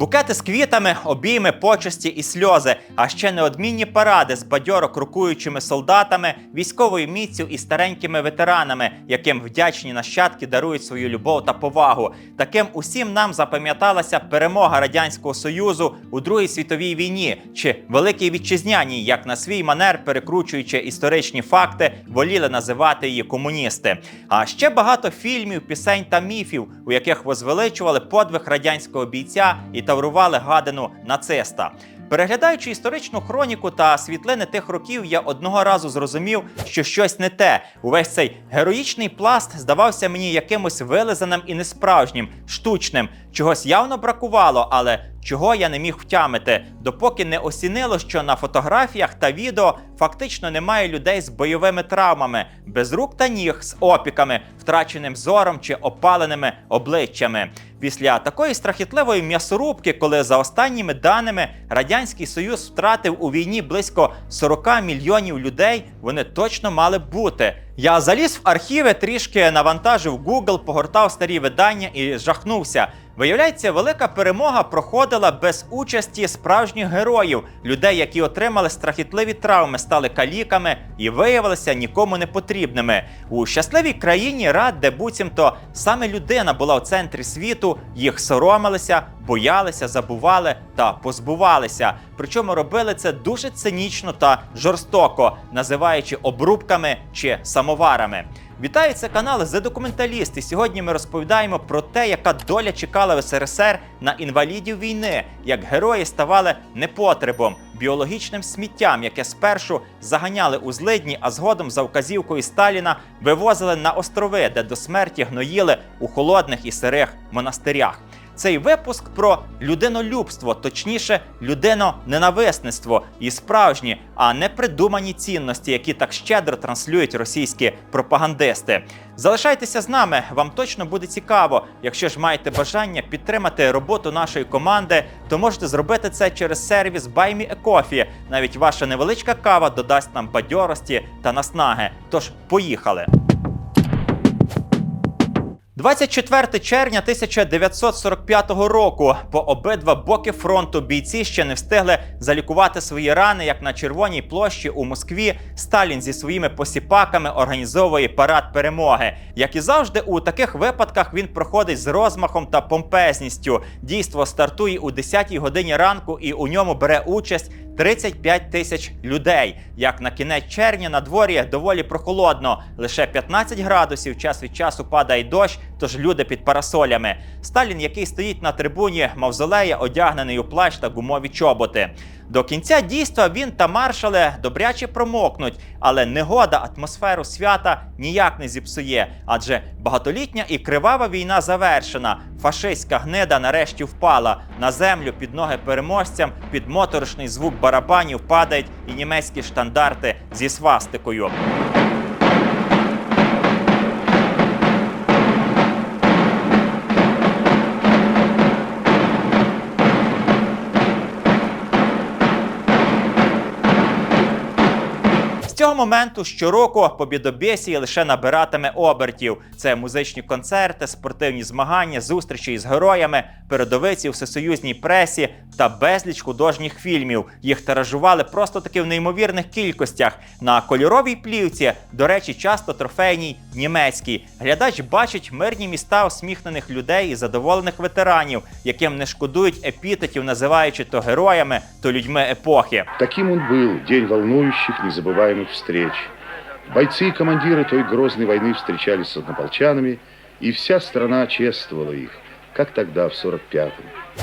Букети з квітами, обійми, почесті і сльози, а ще неодмінні паради з бадьоро крокуючими солдатами, військовою міцю і старенькими ветеранами, яким вдячні нащадки дарують свою любов та повагу. Таким усім нам запам'яталася перемога радянського союзу у Другій світовій війні чи Великій Вітчизняній, як на свій манер, перекручуючи історичні факти, воліли називати її комуністи. А ще багато фільмів, пісень та міфів, у яких возвеличували подвиг радянського бійця і таврували гадину нациста. Переглядаючи історичну хроніку та світлини тих років, я одного разу зрозумів, що щось не те. Увесь цей героїчний пласт здавався мені якимось вилизаним і несправжнім, штучним. Чогось явно бракувало, але чого я не міг втямити, допоки не осінило, що на фотографіях та відео фактично немає людей з бойовими травмами, без рук та ніг, з опіками, втраченим зором чи опаленими обличчями. Після такої страхітливої м'ясорубки, коли за останніми даними Радянський Союз втратив у війні близько 40 мільйонів людей, вони точно мали бути. Я заліз в архіви, трішки навантажив Google, погортав старі видання і жахнувся. Виявляється, велика перемога проходила без участі справжніх героїв, людей, які отримали страхітливі травми, стали каліками і виявилися нікому не потрібними. У щасливій країні рад, де буцімто саме людина була в центрі світу, їх соромилися, боялися, забували та позбувалися. Причому робили це дуже цинічно та жорстоко, називаючи обрубками чи самоварами. Вітаю, це канал «The Документаліст» і Сьогодні ми розповідаємо про те, яка доля чекала в СРСР на інвалідів війни, як герої ставали непотребом, біологічним сміттям, яке спершу заганяли у злидні, а згодом за вказівкою Сталіна вивозили на острови, де до смерті гноїли у холодних і сирих монастирях. Цей випуск про людинолюбство, точніше, людиноненависництво і справжні, а не придумані цінності, які так щедро транслюють російські пропагандисти. Залишайтеся з нами, вам точно буде цікаво. Якщо ж маєте бажання підтримати роботу нашої команди, то можете зробити це через сервіс BuyMeACoffee. Навіть ваша невеличка кава додасть нам бадьорості та наснаги. Тож поїхали! 24 червня 1945 року по обидва боки фронту бійці ще не встигли залікувати свої рани, як на Червоній площі у Москві. Сталін зі своїми посіпаками організовує парад перемоги. Як і завжди, у таких випадках він проходить з розмахом та помпезністю. Дійство стартує у 10-й годині ранку, і у ньому бере участь 35 тисяч людей. Як на кінець червня на дворі доволі прохолодно, лише 15 градусів. Час від часу падає дощ, тож люди під парасолями. Сталін, який стоїть на трибуні мавзолея, одягнений у плащ та гумові чоботи. До кінця дійства він та маршали добряче промокнуть, але негода атмосферу свята ніяк не зіпсує, адже багатолітня і кривава війна завершена. Фашистська гнида нарешті впала на землю під ноги переможцям. Під моторошний звук барабанів падають і німецькі штандарти зі свастикою. цього моменту щороку побідобєсії лише набиратиме обертів. Це музичні концерти, спортивні змагання, зустрічі із героями, передовиці у всесоюзній пресі та безліч художніх фільмів. Їх тиражували просто таки в неймовірних кількостях. На кольоровій плівці, до речі, часто трофейній німецькій. Глядач бачить мирні міста усміхнених людей і задоволених ветеранів, яким не шкодують епітетів, називаючи то героями, то людьми епохи. Таким он был день волнующих, незабываемых встреч. Бойцы и командиры той грозной войны встречались с однополчанами, и вся страна чествовала их, как тогда, в 45-м.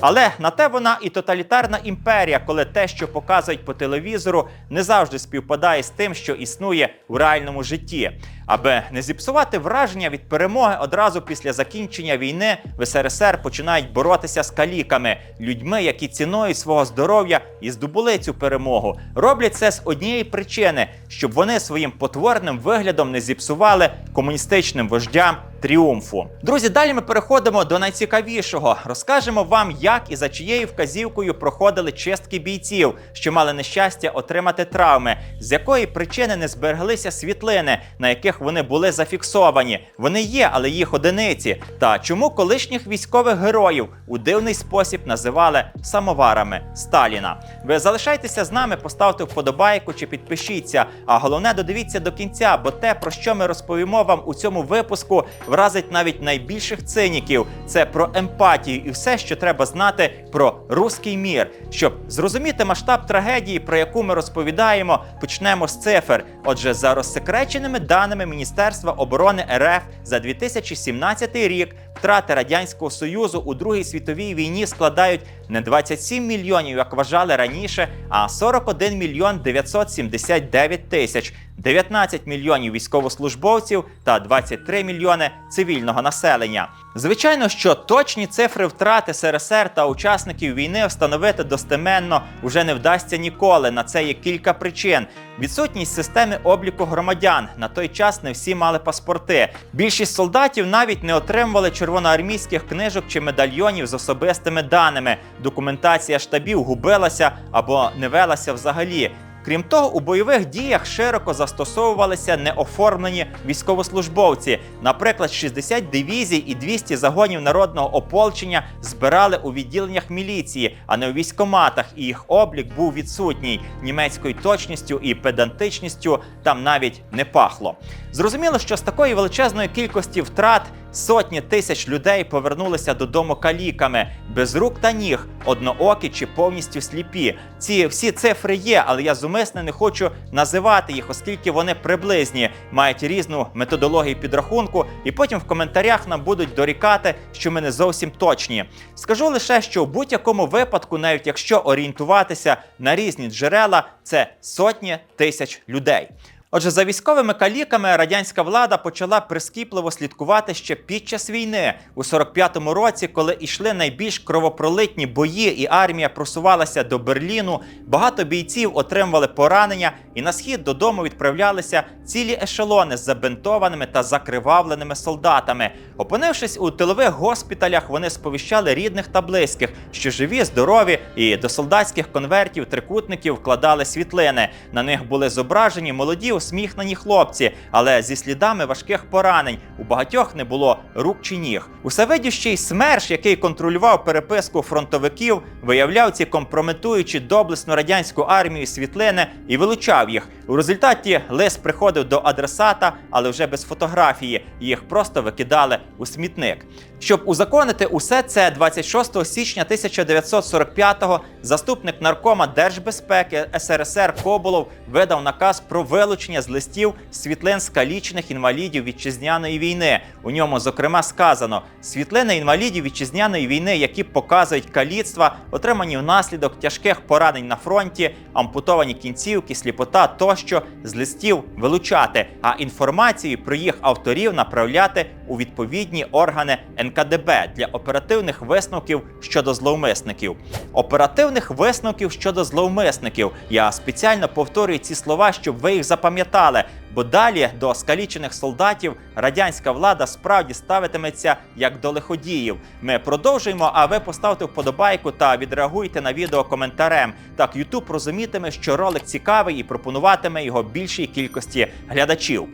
Але на те вона і тоталітарна імперія, коли те, що показують по телевізору, не завжди співпадає з тим, що існує у реальному житті. Аби не зіпсувати враження від перемоги одразу після закінчення війни в СРСР починають боротися з каліками, людьми, які ціною свого здоров'я і здобули цю перемогу. Роблять це з однієї причини, щоб вони своїм потворним виглядом не зіпсували комуністичним вождям тріумфу. Друзі, далі ми переходимо до найцікавішого. Розкажемо вам, як і за чиєю вказівкою проходили чистки бійців, що мали нещастя отримати травми, з якої причини не збереглися світлини, на яких вони були зафіксовані. Вони є, але їх одиниці. Та чому колишніх військових героїв у дивний спосіб називали самоварами Сталіна? Ви залишайтеся з нами, поставте вподобайку чи підпишіться. А головне додивіться до кінця, бо те, про що ми розповімо вам у цьому випуску, вразить навіть найбільших циніків. Це про емпатію і все, що треба знати про руський мір. Щоб зрозуміти масштаб трагедії, про яку ми розповідаємо, почнемо з цифр. Отже, за розсекреченими даними Міністерства оборони РФ за 2017 рік втрати радянського союзу у Другій світовій війні складають не 27 мільйонів, як вважали раніше, а 41 мільйон 979 тисяч, 19 мільйонів військовослужбовців та 23 мільйони цивільного населення. Звичайно, що точні цифри втрат СРСР та учасників війни встановити достеменно вже не вдасться ніколи. На це є кілька причин. Відсутність системи обліку громадян. На той час не всі мали паспорти. Більшість солдатів навіть не отримували червоноармійських книжок чи медальйонів з особистими даними. Документація штабів губилася або не велася взагалі. Крім того, у бойових діях широко застосовувалися неоформлені військовослужбовці. Наприклад, 60 дивізій і 200 загонів народного ополчення збирали у відділеннях міліції, а не у військоматах, і їх облік був відсутній. Німецькою точністю і педантичністю там навіть не пахло. Зрозуміло, що з такої величезної кількості втрат сотні тисяч людей повернулися додому каліками, без рук та ніг, одноокі чи повністю сліпі. Ці всі цифри є, але я зумисне не хочу називати їх, оскільки вони приблизні, мають різну методологію підрахунку, і потім в коментарях нам будуть дорікати, що ми не зовсім точні. Скажу лише, що в будь-якому випадку, навіть якщо орієнтуватися на різні джерела, це сотні тисяч людей. Отже, за військовими каліками радянська влада почала прискіпливо слідкувати ще під час війни у 45-му році, коли йшли найбільш кровопролитні бої, і армія просувалася до Берліну. Багато бійців отримували поранення, і на схід додому відправлялися цілі ешелони з забинтованими та закривавленими солдатами. Опинившись у тилових госпіталях, вони сповіщали рідних та близьких, що живі, здорові, і до солдатських конвертів трикутників вкладали світлини. На них були зображені молоді усміхнені хлопці, але зі слідами важких поранень. У багатьох не було рук чи ніг. Усевидющий СМЕРШ, який контролював переписку фронтовиків, виявляв ці компрометуючі доблесну радянську армію світлини і вилучав їх. У результаті лист приходив до адресата, але вже без фотографії. Їх просто викидали у смітник. Щоб узаконити усе це 26 січня 1945-го заступник наркома Держбезпеки СРСР Коболов видав наказ про вилучення з листів світлин скалічених інвалідів вітчизняної війни. У ньому, зокрема, сказано світлини інвалідів вітчизняної війни, які показують каліцтва, отримані внаслідок тяжких поранень на фронті, ампутовані кінцівки, сліпота тощо з листів вилучати, а інформацію про їх авторів направляти у відповідні органи НКДБ для оперативних висновків щодо зловмисників. Оперативних висновків щодо зловмисників. Я спеціально повторюю ці слова, щоб ви їх запам'ятали. Бо далі до скалічених солдатів радянська влада справді ставитиметься як до лиходіїв. Ми продовжуємо, а ви поставте вподобайку та відреагуйте на відео коментарем. Так Ютуб розумітиме, що ролик цікавий і пропонуватиме його більшій кількості глядачів.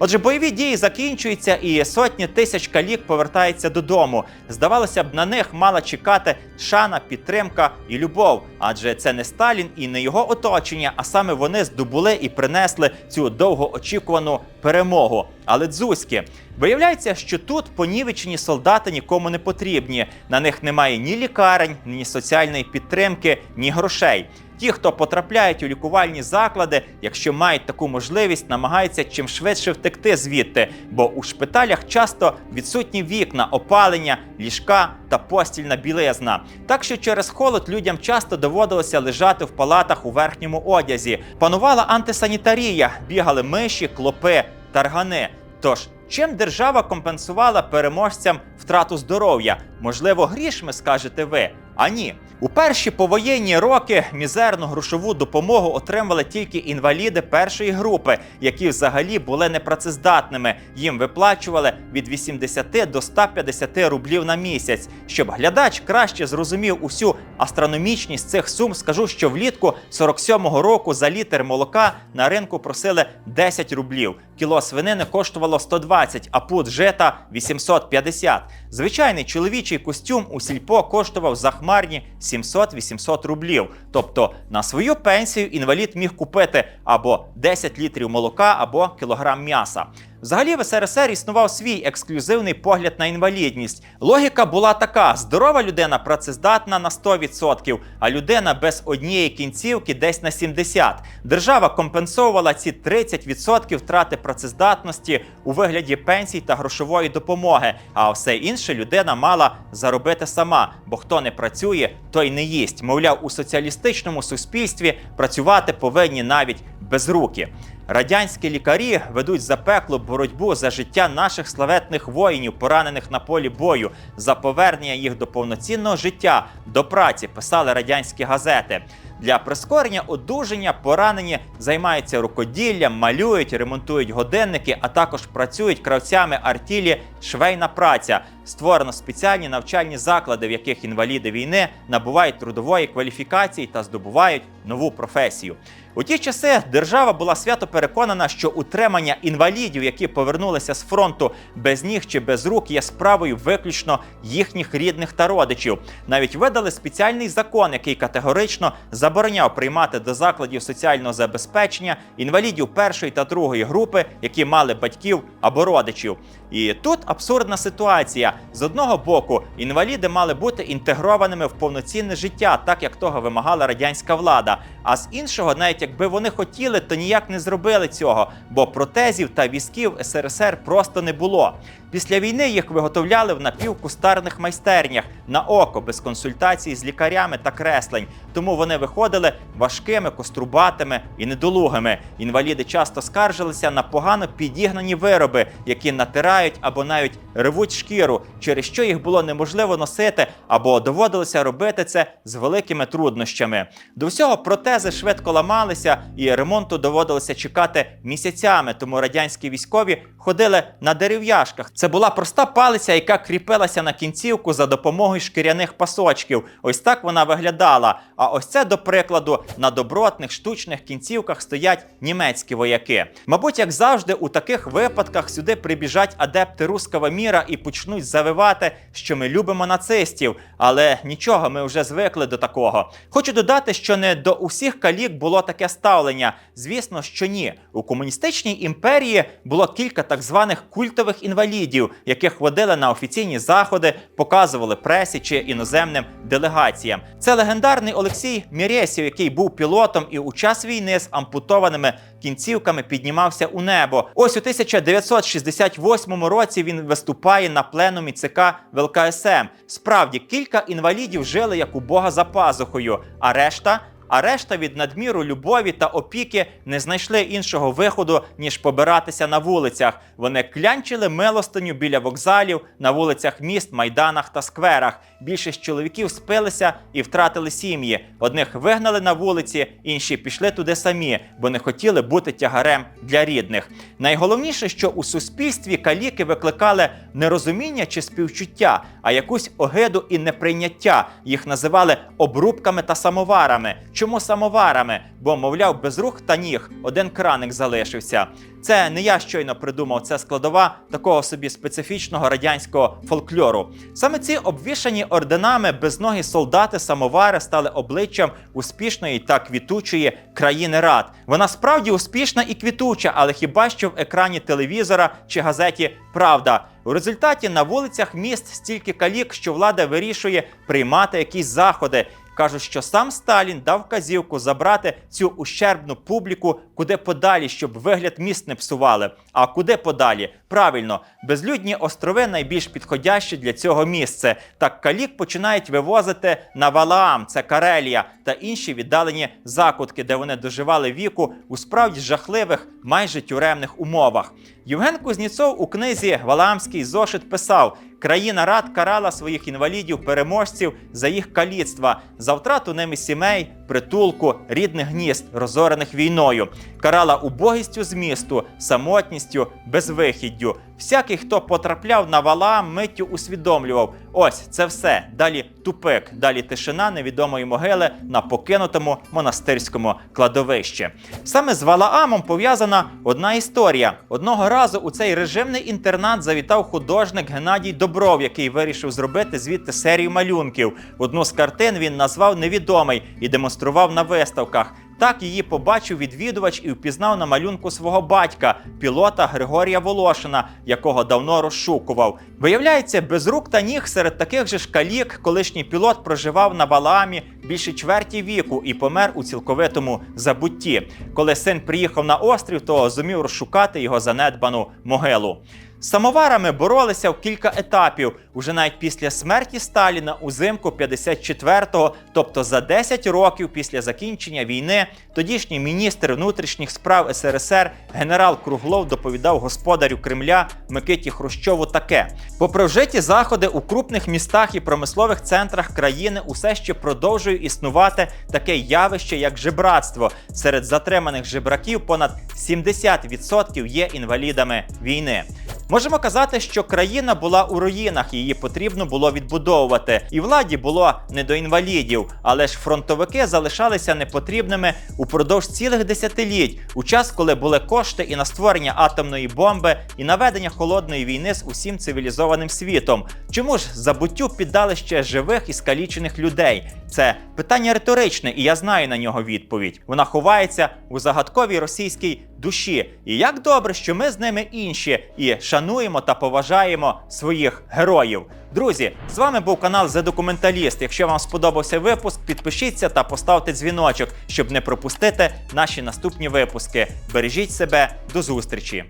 Отже, бойові дії закінчуються, і сотні тисяч калік повертаються додому. Здавалося б, на них мала чекати шана, підтримка і любов, адже це не Сталін і не його оточення, а саме вони здобули і принесли цю довгоочікувану перемогу. Але дзузьки. Виявляється, що тут понівечені солдати нікому не потрібні. На них немає ні лікарень, ні соціальної підтримки, ні грошей. Ті, хто потрапляють у лікувальні заклади, якщо мають таку можливість, намагаються чим швидше втекти звідти, бо у шпиталях часто відсутні вікна, опалення, ліжка та постільна білизна. Так що через холод людям часто доводилося лежати в палатах у верхньому одязі. Панувала антисанітарія, бігали миші, клопи, таргани. Тож Чим держава компенсувала переможцям втрату здоров'я? Можливо, грішми скажете ви. А ні. У перші повоєнні роки мізерну грошову допомогу отримували тільки інваліди першої групи, які взагалі були непрацездатними. Їм виплачували від 80 до 150 рублів на місяць. Щоб глядач краще зрозумів усю астрономічність цих сум, скажу, що влітку 47-го року за літр молока на ринку просили 10 рублів. Кіло свинини коштувало 120, а пуд жита 850. Звичайний чоловічий костюм у сільпо коштував захмарні 700-800 рублів. Тобто на свою пенсію інвалід міг купити або 10 літрів молока, або кілограм м'яса. Взагалі в СРСР існував свій ексклюзивний погляд на інвалідність. Логіка була така: здорова людина працездатна на 100%, а людина без однієї кінцівки десь на 70%. Держава компенсовувала ці 30% втрати працездатності у вигляді пенсій та грошової допомоги. А все інше людина мала заробити сама, бо хто не працює, той не їсть. Мовляв, у соціалістичному суспільстві працювати повинні навіть безруки. Радянські лікарі ведуть запеклу боротьбу за життя наших славетних воїнів, поранених на полі бою, за повернення їх до повноцінного життя, до праці, писали радянські газети. Для прискорення одужання поранені займаються рукоділлям, малюють, ремонтують годинники, а також працюють кравцями артілі швейна праця. Створено спеціальні навчальні заклади, в яких інваліди війни набувають трудової кваліфікації та здобувають нову професію. У ті часи держава була свято переконана, що утримання інвалідів, які повернулися з фронту без ніг чи без рук, є справою виключно їхніх рідних та родичів. Навіть видали спеціальний закон, який категорично забороняв приймати до закладів соціального забезпечення інвалідів першої та другої групи, які мали батьків або родичів. І тут абсурдна ситуація. З одного боку, інваліди мали бути інтегрованими в повноцінне життя, так як того вимагала радянська влада. А з іншого, навіть якби вони хотіли, то ніяк не зробили цього, бо протезів та візків СРСР просто не було. Після війни їх виготовляли в напівкустарних майстернях на око без консультацій з лікарями та креслень. Тому вони виходили важкими, кострубатими і недолугими. Інваліди часто скаржилися на погано підігнані вироби, які натирають або навіть ревуть шкіру, через що їх було неможливо носити, або доводилося робити це з великими труднощами. До всього протези швидко ламалися, і ремонту доводилося чекати місяцями. Тому радянські військові ходили на дерев'яшках. Це була проста палиця, яка кріпилася на кінцівку за допомогою шкіряних пасочків. Ось так вона виглядала. А ось це, до прикладу, на добротних штучних кінцівках стоять німецькі вояки. Мабуть, як завжди, у таких випадках сюди прибіжать адепти руского міра і почнуть завивати, що ми любимо нацистів. Але нічого, ми вже звикли до такого. Хочу додати, що не до усіх калік було таке ставлення. Звісно, що ні. У комуністичній імперії було кілька так званих культових інвалідів, яких водили на офіційні заходи, показували пресі чи іноземним делегаціям. Це легендарний Олексій Мірєсів, який був пілотом і у час війни з ампутованими кінцівками піднімався у небо. Ось у 1968 році він виступає на пленумі ЦК ВЛКСМ. Справді кілька інвалідів жили як у Бога за пазухою, а решта. А решта від надміру любові та опіки не знайшли іншого виходу, ніж побиратися на вулицях. Вони клянчили милостиню біля вокзалів, на вулицях міст, майданах та скверах. Більшість чоловіків спилися і втратили сім'ї. Одних вигнали на вулиці, інші пішли туди самі, бо не хотіли бути тягарем для рідних. Найголовніше, що у суспільстві каліки викликали не розуміння чи співчуття, а якусь огиду і неприйняття. Їх називали обрубками та самоварами. Чому самоварами? Бо, мовляв, без рук та ніг один краник залишився. Це не я щойно придумав, це складова такого собі специфічного радянського фольклору. Саме ці обвішані орденами безногі солдати самовари стали обличчям успішної та квітучої країни рад. Вона справді успішна і квітуча, але хіба що в екрані телевізора чи газеті Правда. У результаті на вулицях міст стільки калік, що влада вирішує приймати якісь заходи. Кажуть, що сам Сталін дав казівку забрати цю ущербну публіку куди подалі, щоб вигляд міст не псували. А куди подалі? Правильно, безлюдні острови найбільш підходящі для цього місце. Так калік починають вивозити на Валаам, це Карелія, та інші віддалені закутки, де вони доживали віку у справді жахливих, майже тюремних умовах. Євген Кузніцов у книзі Валаамський зошит писав: країна рад карала своїх інвалідів-переможців за їх каліцтва, за втрату ними сімей, притулку, рідних гнізд, розорених війною, карала убогістю змісту, самотністю, безвихіддю. Всякий, хто потрапляв на Валаам, миттю усвідомлював: ось це все. Далі тупик, далі тишина невідомої могили на покинутому монастирському кладовищі. Саме з Валаамом пов'язана одна історія. Одного разу у цей режимний інтернат завітав художник Геннадій Добров, який вирішив зробити звідти серію малюнків. Одну з картин він назвав невідомий і демонстрував на виставках. Так її побачив відвідувач і впізнав на малюнку свого батька, пілота Григорія Волошина, якого давно розшукував. Виявляється, без рук та ніг серед таких же ж калік колишній пілот проживав на Валаамі більше чверті віку і помер у цілковитому забутті. Коли син приїхав на острів, то зумів розшукати його занедбану могилу. Самоварами боролися в кілька етапів. Уже навіть після смерті Сталіна узимку 54-го, тобто за 10 років після закінчення війни, тодішній міністр внутрішніх справ СРСР генерал Круглов доповідав господарю Кремля Микиті Хрущову таке: попри вжиті заходи у крупних містах і промислових центрах країни, усе ще продовжує існувати таке явище, як жебратство. Серед затриманих жебраків понад 70% є інвалідами війни. Можемо казати, що країна була у руїнах, її потрібно було відбудовувати, і владі було не до інвалідів, але ж фронтовики залишалися непотрібними упродовж цілих десятиліть, у час, коли були кошти і на створення атомної бомби, і на ведення холодної війни з усім цивілізованим світом. Чому ж забуттю піддали ще живих і скалічених людей? Це питання риторичне, і я знаю на нього відповідь. Вона ховається у загадковій російській душі. І як добре, що ми з ними інші і шануємо та поважаємо своїх героїв. Друзі, з вами був канал The Документаліст. Якщо вам сподобався випуск, підпишіться та поставте дзвіночок, щоб не пропустити наші наступні випуски. Бережіть себе, до зустрічі!